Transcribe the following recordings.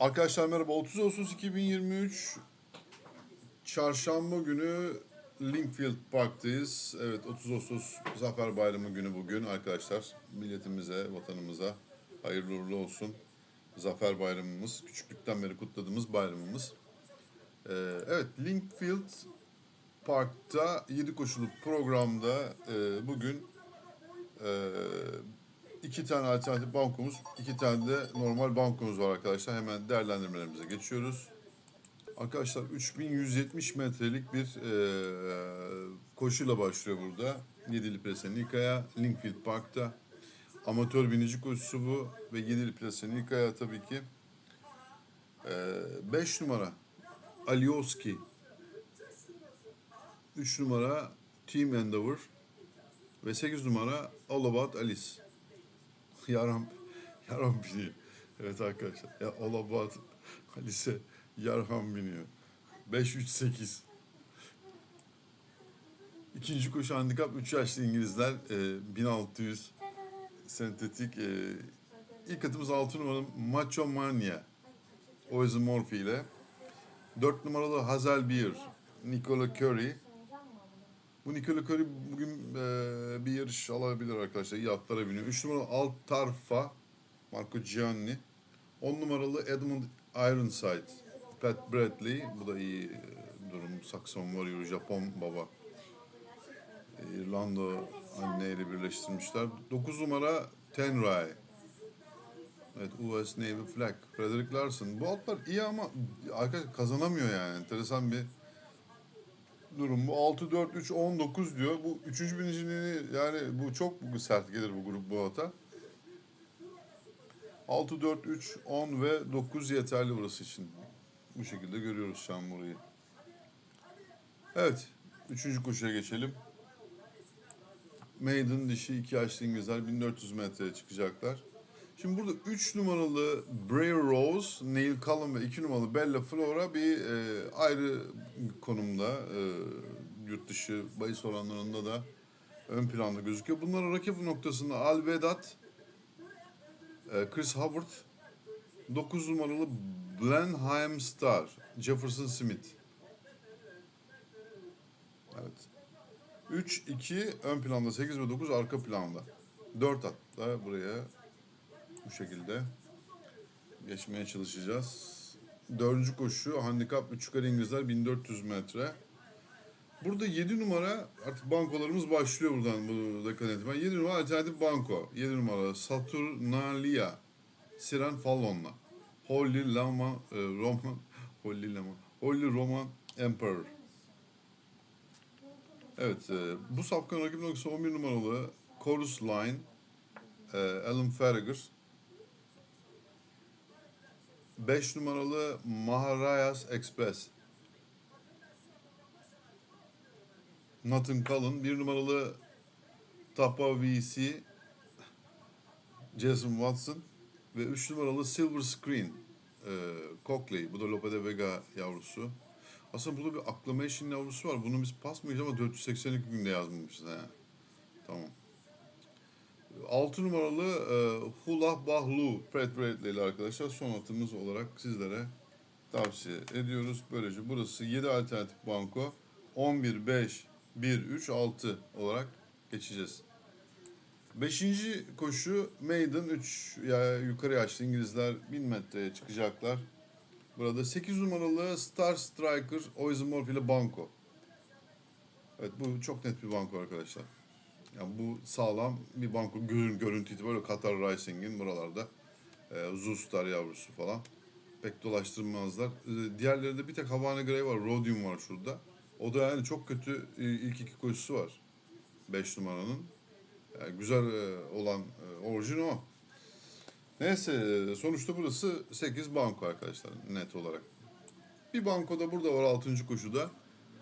Arkadaşlar merhaba. 30 Ağustos 2023 Çarşamba günü Linkfield Park'tayız. Evet 30 Ağustos Zafer Bayramı günü bugün arkadaşlar. Milletimize, vatanımıza hayırlı uğurlu olsun. Zafer Bayramımız. Küçüklükten beri kutladığımız bayramımız. Ee, evet Linkfield Park'ta 7 koşuluk programda e, bugün e, iki tane alternatif bankomuz, iki tane de normal bankomuz var arkadaşlar. Hemen değerlendirmelerimize geçiyoruz. Arkadaşlar 3170 metrelik bir e, koşuyla başlıyor burada. Yedili Plase Nikaya, Linkfield Park'ta. Amatör binici koşusu bu ve Yedili Plase Nikaya tabii ki. 5 numara Alioski. 3 numara Team Endeavor. Ve 8 numara All About Alice. Yaram, yaram biniyor. Evet arkadaşlar. Ya All About Alice Yarham biniyor. 5-3-8. İkinci koşu handikap 3 yaşlı İngilizler. E, 1600 sentetik. E, ilk atımız 6 numaralı Macho Mania. Oizen Morphy ile. 4 numaralı Hazel Beer. Nicola Curry. Bu Nicola Curry bugün e, bir yarış alabilir arkadaşlar. İyi atlara biniyor. 3 numaralı Altarfa. Marco Gianni. 10 numaralı Edmund Ironside. Pat Bradley. Bu da iyi e, durum. Saxon Warrior, Japon baba. E, İrlanda anneyle birleştirmişler. 9 numara Tenray. Evet US Navy Flag. Frederick Larson. Bu atlar iyi ama arkadaşlar kazanamıyor yani. Enteresan bir durum. Bu 6 4 3 19 diyor. Bu üçüncü birinciliğini yani bu çok sert gelir bu grup bu ata. 6 4 3 10 ve 9 yeterli burası için. Bu şekilde görüyoruz şu an burayı. Evet. Üçüncü koşuya geçelim. Maiden dişi iki yaşlı İngilizler 1400 metreye çıkacaklar. Şimdi burada 3 numaralı Bray Rose, Neil Cullen ve 2 numaralı Bella Flora bir e, ayrı konumda e, yurt dışı bahis oranlarında da ön planda gözüküyor. Bunların rakip noktasında Al Vedat, e, Chris Hubbard, 9 numaralı Blenheim Star, Jefferson Smith. Evet. 3, 2 ön planda, 8 ve 9 arka planda. 4 at da buraya bu şekilde geçmeye çalışacağız. Dördüncü koşu handikap 3 yukarı İngilizler 1400 metre. Burada 7 numara artık bankolarımız başlıyor buradan bu dakikadan itibaren. 7 numara alternatif banko. 7 numara Saturnalia Siren Fallon'la. Holy Lama e, Roman Holy Lama Holy Roman Emperor. Evet, e, bu safkanın rakip noktası 11 numaralı Chorus Line e, Alan Farragher. 5 numaralı Maharajas Express. Nathan Cullen. 1 numaralı Tapa VC Jason Watson. Ve 3 numaralı Silver Screen e, Cockley. Bu da Lope de Vega yavrusu. Aslında burada bir Acclamation yavrusu var. Bunu biz pasmayacağız ama 482 günde yazmamışız. He. Tamam. 6 numaralı e, Hula Bahlu Pret Bradley ile arkadaşlar son atımız olarak sizlere tavsiye ediyoruz. Böylece burası 7 alternatif banko 11, 5, 1, 3, 6 olarak geçeceğiz. Beşinci koşu Maiden 3 ya yukarı yaşlı İngilizler 1000 metreye çıkacaklar. Burada 8 numaralı Star Striker Oizomorph ile banko. Evet bu çok net bir banko arkadaşlar. Yani bu sağlam bir banko görün, görüntü itibariyle Qatar Racing'in buralarda e, Zustar yavrusu falan pek dolaştırmazlar. E, diğerlerinde bir tek Havana Grey var, Rhodium var şurada. O da yani çok kötü e, ilk iki koşusu var. 5 numaranın. Yani güzel e, olan e, orijin o. Neyse sonuçta burası 8 banko arkadaşlar net olarak. Bir banko da burada var 6. koşuda.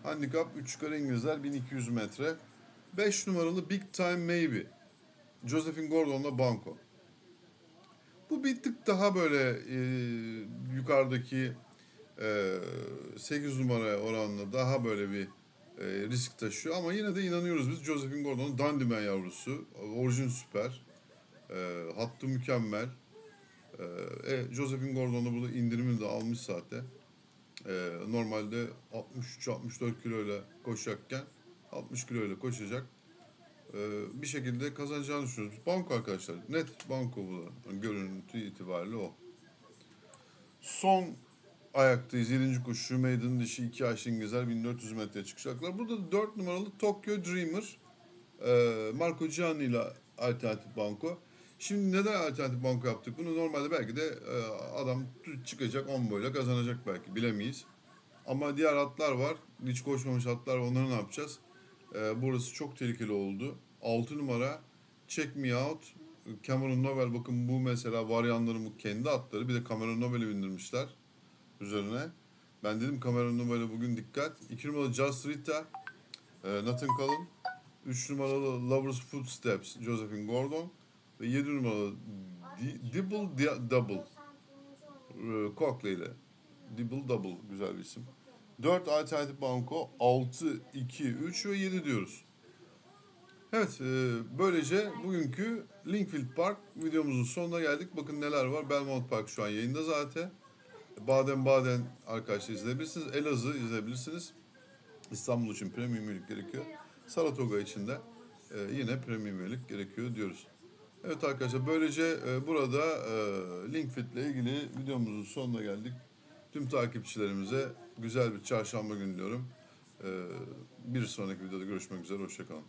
Handikap 3 yukarı İngilizler 1200 metre. 5 numaralı Big Time Maybe. Josephine Gordon'la Banco. Bu bir tık daha böyle e, yukarıdaki e, 8 numara oranla daha böyle bir e, risk taşıyor. Ama yine de inanıyoruz biz Josephine Gordon'un Dandyman yavrusu. Orijin süper. E, hattı mükemmel. Ee, e, Josephine Gordon da burada indirimini de almış zaten. Ee, normalde 63-64 kiloyla koşacakken 60 kiloyla koşacak. Ee, bir şekilde kazanacağını düşünüyoruz. Banko arkadaşlar. Net banko bu görüntü itibariyle o. Son ayaktayız. 7. koşu. Maiden dişi 2 yaşlı İngilizler 1400 metreye çıkacaklar. Burada da 4 numaralı Tokyo Dreamer. Ee, Marco Gianni ile alternatif banko. Şimdi neden alternatif banko yaptık bunu? Normalde belki de e, adam çıkacak 10 boyla kazanacak belki bilemeyiz. Ama diğer atlar var. Hiç koşmamış atlar var. Onları ne yapacağız? Ee, burası çok tehlikeli oldu. 6 numara Check Me Out. Cameron Novel bakın bu mesela varyanların bu kendi atları. Bir de Cameron Novel'i bindirmişler üzerine. Ben dedim Cameron Novel'e bugün dikkat. 2 numaralı Just Rita. E, Nathan Cullen. 3 numaralı Lover's Footsteps Josephine Gordon. Ve 7 numaralı Di- Dibble Double. e, Coakley ile. Dibble Double güzel bir isim. 4 alternatif banko 6, 2, 3 ve 7 diyoruz. Evet e, böylece bugünkü Linkfield Park videomuzun sonuna geldik. Bakın neler var. Belmont Park şu an yayında zaten. Baden Baden arkadaşlar izleyebilirsiniz. Elazığ izleyebilirsiniz. İstanbul için premium üyelik gerekiyor. Saratoga için de e, yine premium üyelik gerekiyor diyoruz. Evet arkadaşlar böylece e, burada e, Linkfit ile ilgili videomuzun sonuna geldik. Tüm takipçilerimize güzel bir çarşamba günü diyorum. E, bir sonraki videoda görüşmek üzere. Hoşçakalın.